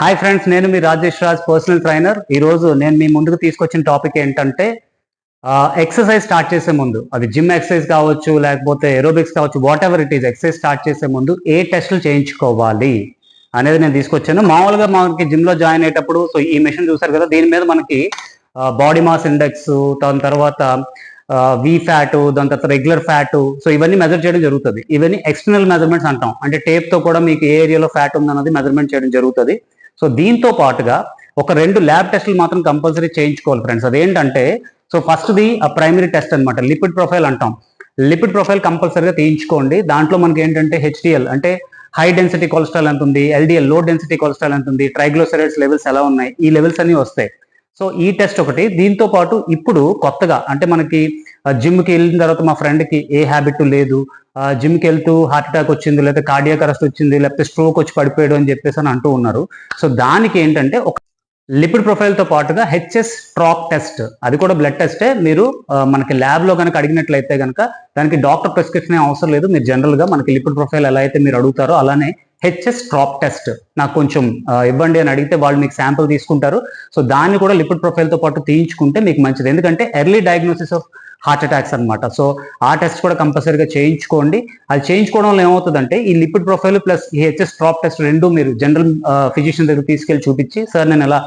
Hi friends నేను మీ Rajesh Raj personal trainer ఈరోజు నేను మీ ముందుకు తీసుకొచ్చిన టాపిక్ ఏంటంటే ఎక్సర్సైజ్ స్టార్ట్ చేసే ముందు. అది జిమ్ ఎక్సర్సైజ్ కావచ్చు లేకపోతే ఏరోబిక్స్ కావచ్చు whatever it is exercise start చేసే ముందు ఏ టెస్టులు చేయించుకోవాలి అనేది నేను తీసుకొచ్చాను. మామూలుగా మనకి జిమ్లో జాయిన్ అయ్యేటప్పుడు సో ఈ మెషిన్ చూసారు కదా దీని మీద మనకి బాడీ మాస్ ఇండెక్స్ దాని తర్వాత వి ఫ్యాట్ దాని తర్వాత రెగ్యులర్ ఫ్యాట్ సో ఇవన్నీ మెజర్ చేయడం జరుగుతుంది. ఇవన్నీ ఎక్స్టర్నల్ మెజర్మెంట్స్ అంటాం. అంటే టేప్తో కూడా మీకు ఏ ఏరియాలో ఫ్యాట్ ఉందన్నది మెజర్మెంట్ చేయడం జరుగుతుంది. సో దీంతో పాటుగా ఒక రెండు ల్యాబ్ టెస్టులు మాత్రం కంపల్సరీ చేయించుకోవాలి ఫ్రెండ్స్. అదేంటంటే సో ఫస్ట్ది ఆ ప్రైమరీ టెస్ట్ అనమాట లిపిడ్ ప్రొఫైల్ అంటాం. లిపిడ్ ప్రొఫైల్ కంపల్సరీగా తీయించుకోండి. దాంట్లో మనకి ఏంటంటే హెచ్డిఎల్ అంటే హై డెన్సిటీ కొలెస్ట్రాల్ ఎంత ఉంది ఎల్డిఎల్లో డెన్సిటీ కొలెస్ట్రాల్ ఎంత ఉంది ట్రైగ్లోసరైడ్స్ లెవెల్స్ ఎలా ఉన్నాయి ఈ లెవెల్స్ అన్ని వస్తాయి. సో ఈ టెస్ట్ ఒకటి దీంతో పాటు ఇప్పుడు కొత్తగా అంటే మనకి జిమ్కి వెళ్ళిన తర్వాత మా ఫ్రెండ్కి ఏ హ్యాబిట్ లేదు జిమ్కి వెళ్తూ హార్ట్ అటాక్ వచ్చింది లేకపోతే కార్డియాక్ అరెస్ట్ వచ్చింది లేకపోతే స్ట్రోక్ వచ్చి పడిపోయాడు అని చెప్పేసి అని అంటూ ఉన్నారు. సో దానికి ఏంటంటే ఒక లిపిడ్ ప్రొఫైల్తో పాటుగా హెచ్ఎస్ ట్రాక్ టెస్ట్ అది కూడా బ్లడ్ టెస్టే మీరు మనకి ల్యాబ్లో కనుక అడిగినట్లయితే కనుక దానికి డాక్టర్ ప్రిస్క్రిప్షన్ అవసరం లేదు. మీరు జనరల్గా మనకి లిపిడ్ ప్రొఫైల్ ఎలా అయితే మీరు అడుగుతారో అలానే హెచ్ఎస్ ట్రాప్ టెస్ట్ నాకు కొంచెం ఇవ్వండి అని అడిగితే వాళ్ళు మీకు శాంపుల్ తీసుకుంటారు. సో దాన్ని కూడా లిపిడ్ ప్రొఫైల్తో పాటు తీయించుకుంటే మీకు మంచిది. ఎందుకంటే early diagnosis of heart attacks అన్నమాట. సో ఆ టెస్ట్ కూడా కంపల్సరీగా చేయించుకోండి. అది చేయించుకోవడం వల్ల ఏమవుతుందంటే ఈ లిపిడ్ ప్రొఫైల్ ప్లస్ ఈ హెచ్ఎస్ ట్రాప్ టెస్ట్ రెండు మీరు జనరల్ ఫిజిషియన్ దగ్గర తీసుకెళ్ళి చూపించి సార్ నేను ఎలా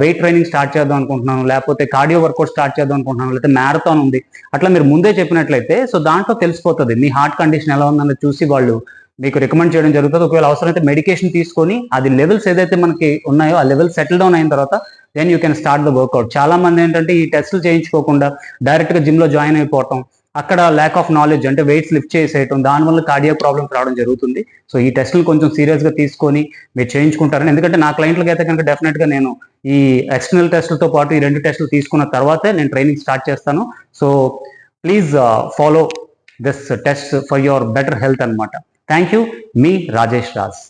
వెయిట్ ట్రైనింగ్ స్టార్ట్ చేద్దాం అనుకుంటున్నాను? లేకపోతే కార్డియో వర్కౌట్ స్టార్ట్ చేద్దాం అనుకుంటున్నాను? లేకపోతే మ్యారథాన్ ఉంది? అట్లా మీరు ముందే చెప్పినట్లయితే సో దాంట్లో తెలిసిపోతుంది. మీ హార్ట్ కండిషన్ ఎలా ఉందన్నది చూసి వాళ్ళు మీకు రికమెండ్ చేయడం జరుగుతుంది. ఒకవేళ అవసరమైతే మెడికేషన్ తీసుకొని అది లెవెల్స్ ఏదైతే మనకి ఉన్నాయో ఆ లెవెల్ సెటిల్ డౌన్ అయిన తర్వాత then you can start the workout చాలా మంది ఏంటంటే ఈ టెస్ట్లు చేయించుకోకుండా డైరెక్ట్గా జిమ్లో జాయిన్ అయిపోవటం అక్కడ ల్యాక్ ఆఫ్ నాలెడ్జ్ అంటే వెయిట్స్ లిఫ్ట్ చేసేయటం దానివల్ల కార్డియో ప్రాబ్లమ్స్ రావడం జరుగుతుంది. సో ఈ టెస్టులు కొంచెం సీరియస్గా తీసుకొని మీరు చేయించుకుంటారని. ఎందుకంటే నా క్లయింట్లకి అయితే కనుక డెఫినెట్గా నేను ఈ ఎక్స్టర్నల్ టెస్టులతో పాటు ఈ రెండు టెస్టులు తీసుకున్న తర్వాతే నేను ట్రైనింగ్ స్టార్ట్ చేస్తాను. So please follow this test for your better health అన్నమాట. థ్యాంక్ యూ మీ రాజేష్ రాజ్